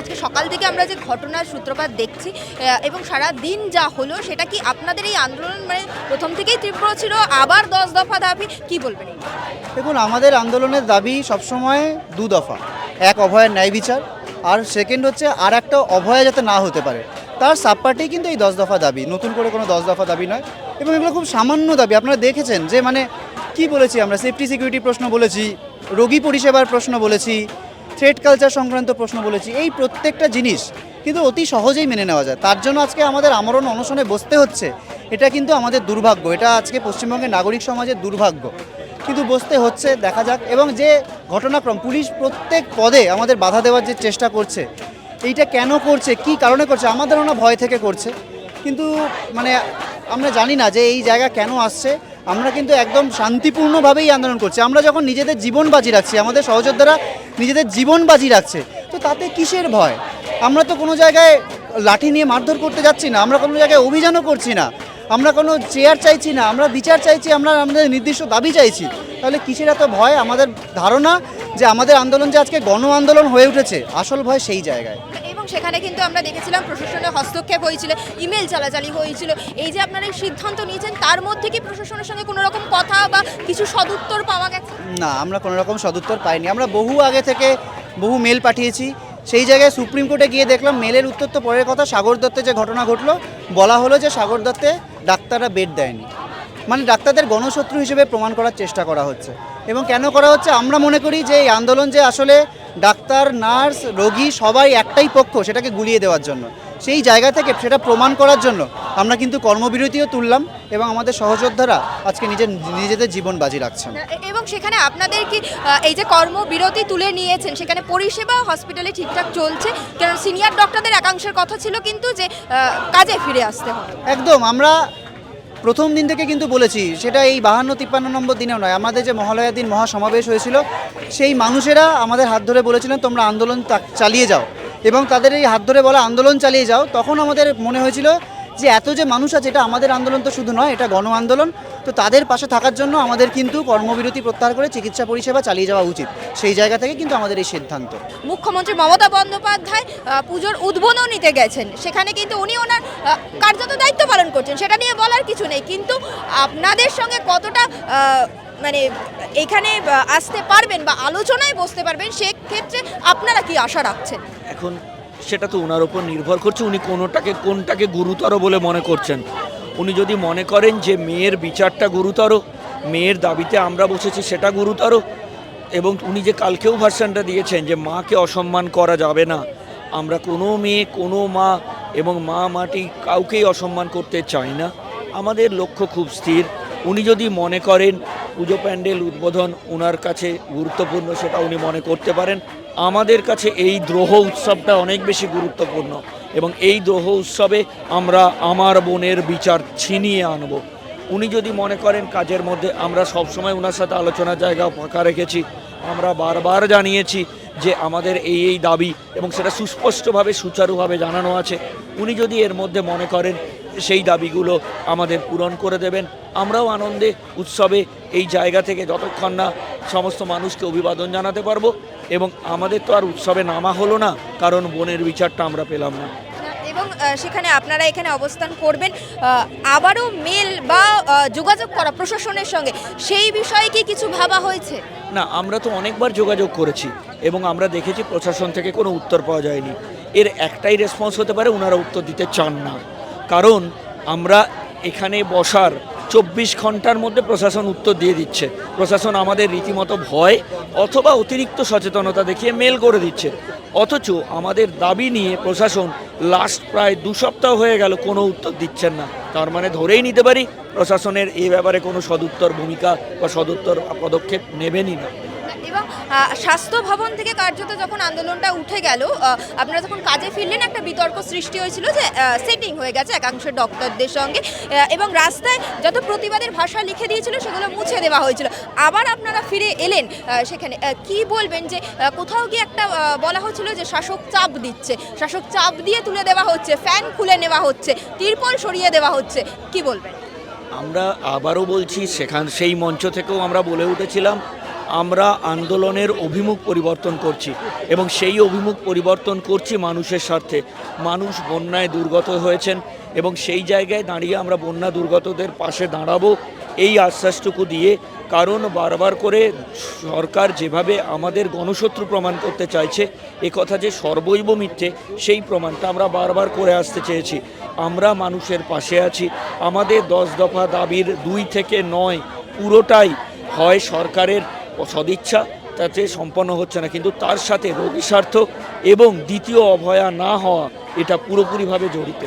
আজকে সকাল থেকে আমরা যে ঘটনার সূত্রপাত দেখছি এবং সারা দিন যা হলো, সেটা কি আপনাদের এই আন্দোলন মানে প্রথম থেকেই তীব্র ছিল? আবার দশ দফা দাবি, কি বলবেন? দেখুন, আমাদের আন্দোলনের দাবি সবসময় দু দফা। এক, অভয়ের ন্যায় বিচার, আর সেকেন্ড হচ্ছে আর একটা অভয় যাতে না হতে পারে। তার সাবপার্টি কিন্তু এই দশ দফা দাবি। নতুন করে কোনো দশ দফা দাবি নয়। এবং এগুলো খুব সামান্য দাবি। আপনারা দেখেছেন যে মানে কি বলেছি আমরা? সেফটি সিকিউরিটি প্রশ্ন বলেছি, রোগী পরিষেবার প্রশ্ন বলেছি থ্রেড কালচার সংক্রান্ত প্রশ্ন বলেছি। এই প্রত্যেকটা জিনিস কিন্তু অতি সহজেই মেনে নেওয়া যায়। তার জন্য আজকে আমাদের আমরণ অনশনে বসতে হচ্ছে। এটা কিন্তু আমাদের দুর্ভাগ্য। এটা আজকে পশ্চিমবঙ্গের নাগরিক সমাজের দুর্ভাগ্য। কিন্তু বসতে হচ্ছে, দেখা যাক। এবং যে ঘটনাক্রম, পুলিশ প্রত্যেক পদে আমাদের বাধা দেওয়ার যে চেষ্টা করছে, এইটা কেন করছে, কি কারণে করছে, আমাদের ওনা ভয় থেকে করছে। কিন্তু মানে আমরা জানি না যে এই জায়গা কেন আসছে। আমরা কিন্তু একদম শান্তিপূর্ণভাবেই আন্দোলন করছি। আমরা যখন নিজেদের জীবন বাজি রাখছি, আমাদের সহযোদ্ধারা নিজেদের জীবন বাজি রাখছে, তো তাতে কিসের ভয়? আমরা তো কোনো জায়গায় লাঠি নিয়ে মারধর করতে যাচ্ছি না, আমরা কোনো জায়গায় অভিযানও করছি না, আমরা কোনো চেয়ার চাইছি না, আমরা বিচার চাইছি, আমরা আমাদের নির্দিষ্ট দাবি চাইছি। তাহলে কিসের এত ভয়? আমাদের ধারণা যে আমাদের আন্দোলন যে আজকে গণ আন্দোলন হয়ে উঠেছে, আসল ভয় সেই জায়গায়। এবং সেখানে কিন্তু আমরা দেখেছিলাম প্রশাসনের হস্তক্ষেপ হয়েছিল, ইমেল চালাচালি হয়েছিল। এই যে আপনারা এই সিদ্ধান্ত নিয়েছেন, তার মধ্যে কি প্রশাসনের সঙ্গে কোনো রকম কথা বা কিছু সদুত্তর পাওয়া গেছে? না, আমরা কোনো রকম সদুত্তর পাইনি। আমরা বহু আগে থেকে বহু মেল পাঠিয়েছি। সেই জায়গায় সুপ্রিম কোর্টে গিয়ে দেখলাম, মেলের উত্তর তো পরের কথা, সাগর দত্তে যে ঘটনা ঘটলো, বলা হলো যে সাগর দত্তে ডাক্তাররা বেড দেয়নি। মানে ডাক্তারদের গণশত্রু হিসেবে প্রমাণ করার চেষ্টা করা হচ্ছে। এবং কেন করা হচ্ছে? আমরা মনে করি যে এই আন্দোলন যে আসলে ডাক্তার নার্স রোগী সবাই একটাই পক্ষ সেটাকে গুলিয়ে দেওয়ার জন্য। সেই জায়গা থেকে সেটা প্রমাণ করার জন্য আমরা কিন্তু কর্মবিরতিও তুললাম এবং আমাদের সহযোদ্ধারা আজকে নিজের নিজেদের জীবন বাজি রাখছেন। এবং সেখানে আপনাদের কি এই যে কর্মবিরতি তুলে নিয়েছেন সেখানে পরিষেবা হসপিটালে ঠিকঠাক চলছে? কারণ সিনিয়র ডক্টরদের একাংশের কথা ছিল কিন্তু যে কাজে ফিরে আসতে হবে। একদম আমরা প্রথম দিন থেকে কিন্তু বলেছি, সেটা এই বাহান্ন তিপ্পান্ন নম্বর দিনেও নয়, আমাদের যে মহালয়ার দিন মহাসমাবেশ হয়েছিল, সেই মানুষেরা আমাদের হাত ধরে বলেছিলেন, তোমরা আন্দোলন চালিয়ে যাও। এবং তাদের এই হাত ধরে বলা আন্দোলন চালিয়ে যাও, তখন আমাদের মনে হয়েছিল যে এত যে মানুষ আছে এটা আমাদের আন্দোলন তো শুধু নয় এটা গণ আন্দোলন। তো তাদের পাশে থাকার জন্য আমাদের কিন্তু কর্মবিরতি প্রত্যাহার করে চিকিৎসা পরিষেবা চালিয়ে যাওয়া উচিত। সেই জায়গা থেকে কিন্তু আমাদের এই সিদ্ধান্ত। মুখ্যমন্ত্রী মমতা বন্দ্যোপাধ্যায় পুজোর উদ্বোধনীতে গেছেন। সেখানে কিন্তু উনি ওনার কার্যত দায়িত্ব পালন করছেন। সেটা নিয়ে বলার কিছু নেই। কিন্তু আপনাদের সঙ্গে কতটা মানে এখানে আসতে পারবেন বা আলোচনায় বসতে পারবেন সেক্ষেত্রে আপনারা কি আশা রাখছেন? এখন সেটা তো ওনার ওপর নির্ভর করছে। উনি কোনোটাকে, কোনটাকে গুরুতর বলে মনে করছেন? উনি যদি মনে করেন যে মেয়ের বিচারটা গুরুতর, মেয়ের দাবিতে আমরা বসেছি সেটা গুরুতর, এবং উনি যে কালকেও ভার্সানটা দিয়েছেন যে মাকে অসম্মান করা যাবে না, আমরা কোনো মেয়ে, কোনো মা এবং মা মাটি কাউকেই অসম্মান করতে চাই না। আমাদের লক্ষ্য খুব স্থির। উনি যদি মনে করেন পুজো প্যান্ডেল উদ্বোধন ওনার কাছে গুরুত্বপূর্ণ সেটা উনি মনে করতে পারেন। আমাদের কাছে এই দ্রোহ উৎসবটা অনেক বেশি গুরুত্বপূর্ণ এবং এই দ্রোহ উৎসবে আমরা আমার বোনের বিচার ছিনিয়ে আনব। উনি যদি মনে করেন কাজের মধ্যে আমরা সবসময় ওনার সাথে আলোচনার জায়গা ফাঁকা রেখেছি, আমরা বারবার জানিয়েছি যে আমাদের এই এই দাবি এবং সেটা সুস্পষ্টভাবে, সুচারুভাবে জানানো আছে, উনি যদি এর মধ্যে মনে করেন সেই দাবিগুলো আমাদের পূরণ করে দেবেন। আমরাও আনন্দে উৎসবে এই জায়গা থেকে যতক্ষণ না সমস্ত মানুষকে অভিবাদন জানাতে পারব এবং আমাদের তো আর উৎসবে নামা হলো না কারণ বনের বিচারটা আমরা পেলাম না। এবং সেখানে আপনারা এখানে অবস্থান করবেন। আবারও মেল বা যোগাযোগ করা প্রশাসনের সঙ্গে। সেই বিষয়ে কি কিছু ভাবা হয়েছে? না আমরা তো অনেকবার যোগাযোগ করেছি এবং আমরা দেখেছি প্রশাসন থেকে কোনো উত্তর পাওয়া যায়নি। এর একটাই রেসপন্স হতে পারে ওনারা উত্তর দিতে চান না। কারণ আমরা এখানে বসার চব্বিশ ঘণ্টার মধ্যে প্রশাসন উত্তর দিয়ে দিচ্ছে। প্রশাসন আমাদের রীতিমতো ভয় অথবা অতিরিক্ত সচেতনতা দেখিয়ে মেল করে দিচ্ছে। অথচ আমাদের দাবি নিয়ে প্রশাসন লাস্ট প্রায় দু সপ্তাহ হয়ে গেল কোনো উত্তর দিচ্ছেন না। তার মানে ধরেই নিতে পারি, প্রশাসনের এই ব্যাপারে কোনো সদুত্তর ভূমিকা বা সদুত্তর পদক্ষেপ নেবেনই না। এবং স্বাস্থ্য ভবন থেকে কার্যত যখন আন্দোলনটা উঠে গেল আপনারা যখন কাজে ফিরলেন, একটা বিতর্ক সৃষ্টি হয়েছিল যে সেটিং হয়ে গেছে একাংশ ডক্টরদের সঙ্গে এবং রাস্তায় যত প্রতিবাদের ভাষা লিখে দিয়েছিল, সেগুলো মুছে দেওয়া হয়েছিল। আবার আপনারা ফিরে এলেন সেখানে কি বলবেন যে কোথাও গিয়ে একটা বলা হচ্ছিল যে, শাসক চাপ দিচ্ছে, শাসক চাপ দিয়ে তুলে দেওয়া হচ্ছে ফ্যান খুলে নেওয়া হচ্ছে, তিরপল সরিয়ে দেওয়া হচ্ছে, কি বলবেন? আমরা আবারও বলছি, সেখান, সেই মঞ্চ থেকেও আমরা বলে উঠেছিলাম আমরা আন্দোলনের অভিমুখ পরিবর্তন করছি এবং সেই অভিমুখ পরিবর্তন করছি মানুষের স্বার্থে। মানুষ বন্যায় দুর্গত হয়েছেন এবং সেই জায়গায় দাঁড়িয়ে আমরা বন্যা দুর্গতদের পাশে দাঁড়াবো এই আশ্বাসটুকু দিয়ে কারণ বারবার করে সরকার যেভাবে আমাদের গণশত্রু প্রমাণ করতে চাইছে, এ কথা যে সর্বৈব মিথ্যে, সেই প্রমাণটা আমরা বারবার করে আসতে চেয়েছি। আমরা মানুষের পাশে আছি। আমাদের দশ দফা দাবির দুই থেকে নয় পুরোটাই হয় সরকারের সদিচ্ছা তাতে সম্পন্ন হচ্ছে না। কিন্তু তার সাথে রোগী স্বার্থ এবং দ্বিতীয় অভয়া না হওয়া এটা পুরোপুরিভাবে জড়িত।